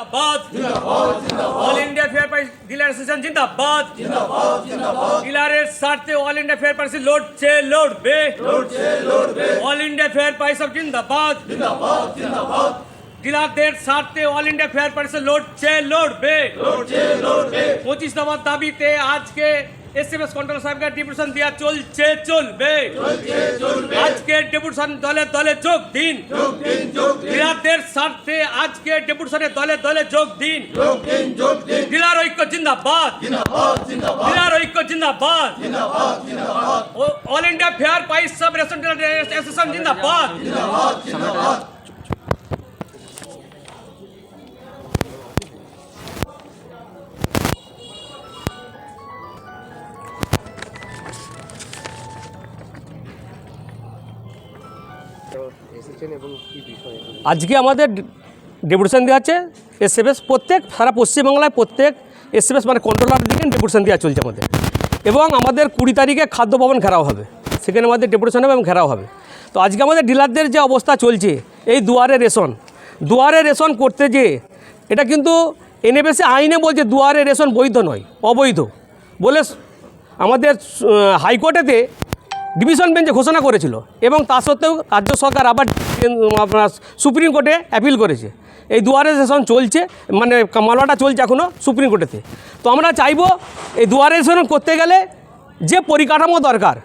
জিন্দাবাদ all India fair price dealer association জিন্দাবাদ ডিলারের স্বার্থে অল ইন্ডিয়া ফেয়ার প্রাইস লড়ছে লড়বে all India fair price of জিন্দাবাদ ডিলারদের স্বার্থে অল ইন্ডিয়া ফেয়ার প্রাইস লড়ছে লড়বে পঁচিশ নম্বর দাবিতে আজকে এসএমএস কন্ট্রোল সাহেবকে ডেপুটেশন দেওয়া চলছে চলবে। আজকে ডেপুটেশন দলে দলে যোগ দিন। ডিলারদের স্বার্থে আজকে ডেপুটেশনে দলে দলে যোগ দিন। ডিলার ঐক্য জিন্দাবাদ। ডিলার ঐক্য জিন্দাবাদ। অল ইন্ডিয়া ফেয়ার প্রাইস সব রেশন ডিলার অ্যাসোসিয়েশন জিন্দাবাদ। আজকে আমাদের ডেপুটেশন দেওয়া আছে এসএমএস প্রত্যেক, সারা পশ্চিমবাংলায় প্রত্যেক এসএমএস মানে কন্ট্রোলার দিকে ডেপুটেশন দেওয়া চলছে আমাদের। এবং আমাদের কুড়ি তারিখে খাদ্য ভবন ঘেরাও হবে। সেখানে আমাদের ডেপুটেশন হবে এবং ঘেরাও হবে। তো আজকে আমাদের ডিলারদের যে অবস্থা চলছে, এই দুয়ারে রেশন দুয়ারে রেশন করতে যে, এটা কিন্তু এনএফএসি আইনে বলছে দুয়ারে রেশন বৈধ নয়, অবৈধ। বলে আমাদের হাইকোর্টেতে ডিভিশন বেঞ্চে ঘোষণা করেছিল এবং তা সত্ত্বেও রাজ্য সরকার আবার আপনার সুপ্রিম কোর্টে অ্যাপিল করেছে এই দুয়ারে সেশন চলছে মানে মামলাটা চলছে এখনও সুপ্রিম কোর্টেতে তো আমরা চাইব এই দুয়ারে সেশন করতে গেলে যে পরিকাঠামো দরকার,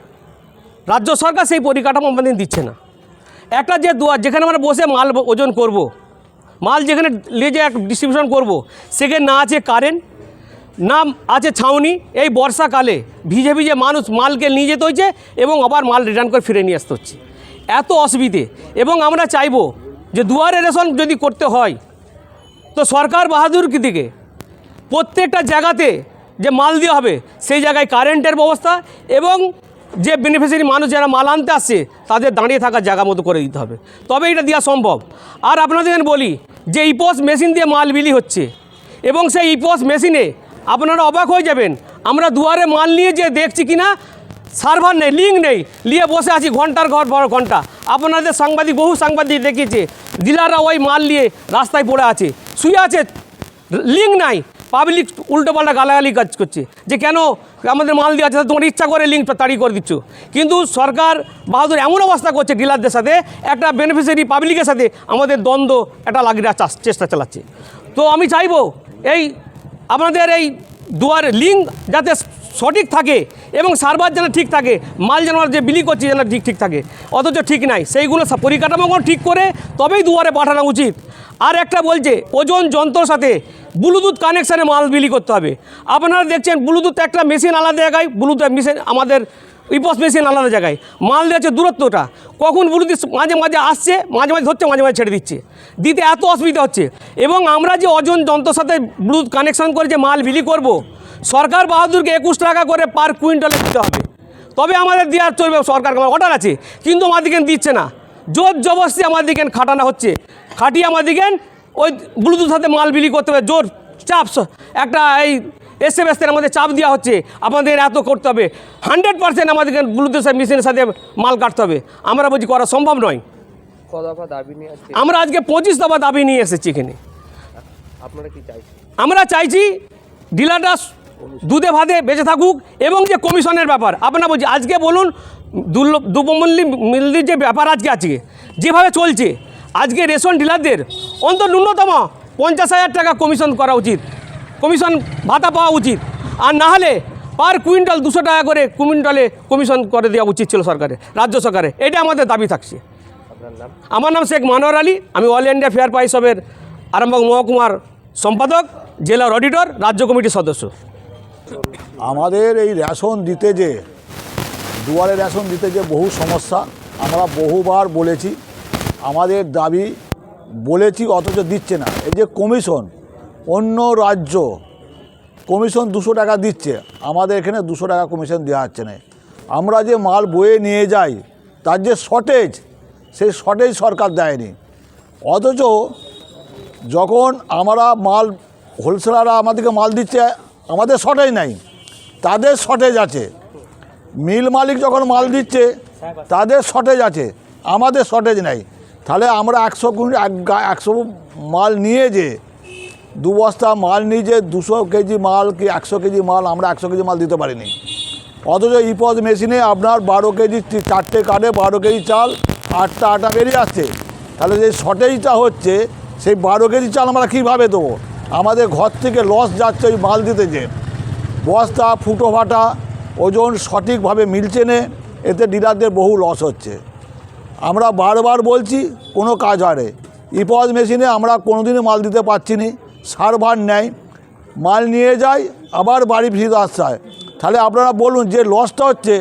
রাজ্য সরকার সেই পরিকাঠামো আমাদের দিচ্ছে না একটা যে দুয়ার, যেখানে আমরা বসে মাল ওজন করব। মাল যেখানে নিয়ে যে ডিস্ট্রিবিউশন করব। সেখানে না আছে কারেন্ট না আছে ছাউনি, এই বর্ষাকালে ভিজে ভিজে মানুষ মালকে নিয়ে যেতে হচ্ছে এবং আবার মাল রিটার্ন করে ফিরে নিয়ে আসতে হচ্ছে। এত অসুবিধে। এবং আমরা চাইব যে দুয়ারে রেশন যদি করতে হয়, তো সরকার বাহাদুর দিকে প্রত্যেকটা জায়গাতে যে মাল দেওয়া হবে, সেই জায়গায় কারেন্টের ব্যবস্থা এবং যে বেনিফিশিয়ারি মানুষ যারা মাল আনতে আসছে, তাদের দাঁড়িয়ে থাকার জায়গা মতো করে দিতে হবে। তবে এটা দেওয়া সম্ভব। আর আপনাদের বলি, যে ইপোস মেশিন দিয়ে মাল বিলি হচ্ছে এবং সেই ইপোস মেশিনে আপনারা অবাক হয়ে যাবেন। আমরা দুয়ারে মাল নিয়ে যে দেখছি কিনা, সার্ভার নেই, লিঙ্ক নেই। নিয়ে বসে আছি ঘণ্টার ঘর, বড় ঘণ্টা। আপনাদের সাংবাদিক, বহু সাংবাদিক দেখিয়েছে, ডিলাররা ওই মাল নিয়ে রাস্তায় পড়ে আছে। শুয়ে আছে, লিঙ্ক নাই। পাবলিক উল্টোপাল্টা গালাগালি কাজ করছে, যে কেন আমাদের মাল দেওয়া আছে, তোমার ইচ্ছা করে লিঙ্ক তাড়ি করে দিচ্ছ। কিন্তু সরকার বাহাদুর এমন অবস্থা করছে ডিলারদের সাথে, একটা বেনিফিশিয়ারি পাবলিকের সাথে আমাদের দ্বন্দ্ব, একটা লাগিয়ে চেষ্টা চালাচ্ছে। তো আমি চাইব, এই আপনাদের এই দুয়ার লিঙ্ক যাতে সঠিক থাকে এবং সার্ভার যেন ঠিক থাকে, মাল যেন যে বিলি করছি যেন ঠিক ঠিক থাকে। অথচ ঠিক নাই। সেইগুলো পরিকাঠামোগুলো ঠিক করে তবেই দুয়ারে পাঠানো উচিত। আর একটা বলছে, ওজন যন্ত্রর সাথে ব্লুটুথ কানেকশানে মাল বিলি করতে হবে। আপনারা দেখছেন, ব্লুটুথ একটা মেশিন আলাদা জায়গায়, ব্লুটুথ মেশিন আমাদের ইপস মেশিন আলাদা জায়গায়। মাল দিচ্ছে দূরত্বটা কখন ব্লুটুথ মাঝে মাঝে আসছে, মাঝে মাঝে ধরছে, মাঝে মাঝে ছেড়ে দিচ্ছে। দিতে এত অসুবিধা হচ্ছে। এবং আমরা যে অজন যন্ত্রের সাথে ব্লুথ কানেকশন করে যে মাল বিলি করব, সরকার বাহাদুরকে একুশ টাকা করে পার কুইন্টালে দিতে হবে। তবে আমাদের দেওয়ার চলবে, সরকার অর্ডার আছে, কিন্তু আমাদেরকে দিচ্ছে না। জোর জবরদস্তি আমাদেরকে খাটানো হচ্ছে। খাটিয়ে আমাদেরকে ওই ব্লুটুথ সাথে মাল বিলি করতে হবে। জোর চাপ একটা এই এস এম এসের আমাদের চাপ দেওয়া হচ্ছে। আপনাদের এত করতে হবে। হান্ড্রেড পার্সেন্ট আমাদেরকে ব্লুটুথ মেশিনের সাথে মাল কাটতে হবে। আমরা বলছি করা সম্ভব নয়। আজকে আমরা আজকে পঁচিশ দফা দাবি নিয়ে এসেছি এখানে। আমরা চাইছি ডিলাররা দুধে ভাতে বেঁচে থাকুক এবং যে কমিশনের ব্যাপার আপনারা বলছি আজকে বলুন দুপমল্লি মিল্লির যে ব্যাপার আজকে আছে যেভাবে চলছে আজকে রেশন ডিলারদের অন্তত ন্যূনতম পঞ্চাশ হাজার টাকা কমিশন করা উচিত। কমিশন ভাতা পাওয়া উচিত। আর না হলে পার কুইন্টাল দুশো টাকা করে কুইন্টালে কমিশন করে দেওয়া উচিত ছিল সরকারের রাজ্য সরকারের। এটা আমাদের দাবি থাকছে। আমার নাম শেখ মানোয়ার আলী। আমি অল ইন্ডিয়া ফেয়ার পাইসবের আরামবাগ মহকুমার সম্পাদক জেলার অডিটর রাজ্য কমিটির সদস্য। আমাদের এই রেশন দিতে যে দুয়ারে রেশন দিতে যে বহু সমস্যা আমরা বহুবার বলেছি। আমাদের দাবি বলেছি অথচ দিচ্ছে না। এই যে কমিশন অন্য রাজ্য কমিশন দুশো টাকা দিচ্ছে, আমাদের এখানে দুশো টাকা কমিশন দেওয়া হচ্ছে না। আমরা যে মাল বয়ে নিয়ে যাই, তার যে শর্টেজ সেই শর্টেজ সরকার দেয়নি। অথচ যখন আমরা মাল হোলসেলাররা আমাদেরকে মাল দিচ্ছে, আমাদের শর্টেজ নাই, তাদের শর্টেজ আছে। মিল মালিক যখন মাল দিচ্ছে, তাদের শর্টেজ আছে, আমাদের শর্টেজ নাই। তাহলে আমরা একশো কুইন্টাল একশো মাল নিয়ে যে দু বস্তা মাল নিয়ে দুশো কেজি মাল কি একশো কেজি মাল, আমরা একশো কেজি মাল দিতে পারিনি। অথচ ইপজ মেশিনে আপনার বারো কেজি চারটে কার্ডে বারো কেজি চাল, আটটা আটা বেরিয়ে আসছে। তাহলে যে শর্টেজটা হচ্ছে, সেই বারো কেজি চাল আমরা কীভাবে দেবো? আমাদের ঘর থেকে লস যাচ্ছে ওই মাল দিতে যে। বস্তা, ফুটো ফাটা ওজন সঠিকভাবে মিলছে না, এতে ডিলারদের বহু লস হচ্ছে। আমরা বারবার বলছি, কোনো কাজ না। ইপজ মেশিনে আমরা কোনো দিনই মাল দিতে পারছি না। সার্ভার নেয়, মাল নিয়ে যায়, আবার বাড়ি ফিরে আসতে হয় তাহলে আপনারা বলুন যে লসটা হচ্ছে